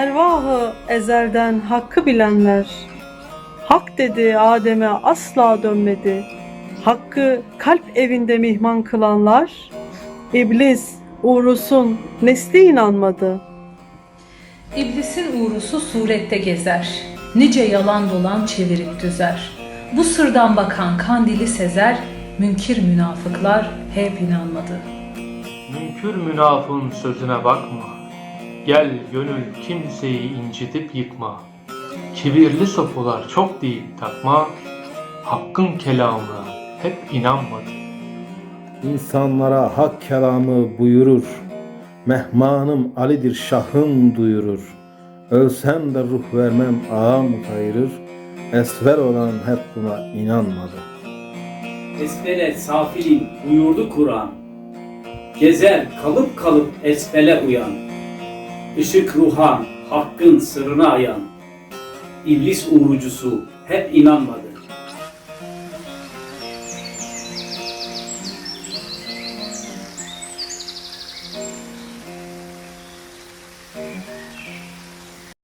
ervahı ezelden hakkı bilenler. Hak dedi Adem'e asla dönmedi. Hakkı kalp evinde mihman kılanlar. İblis, uğrusun, nesli inanmadı. İblisin uğrusu surette gezer. Nice yalan dolan çevirip düzer. Bu sırdan bakan kandili sezer. Münkir münafıklar hep inanmadı. Münkür münafın sözüne bakma. Gel gönül kimseyi incitip yıkma. Kibirli sofular çok değil takma. Hakkın kelamına hep inanmadı. İnsanlara hak kelamı buyurur. Mehmanım Ali'dir şahın duyurur. Ölsem de ruh vermem ağam kayırır. Esver olan hep buna inanmadı. Esfele safilim buyurdu Kur'an. Gezer kalıp kalıp esfele uyan. Işık ruha, hakkın sırrına ayan, İblis uğrucusu hep inanmadı.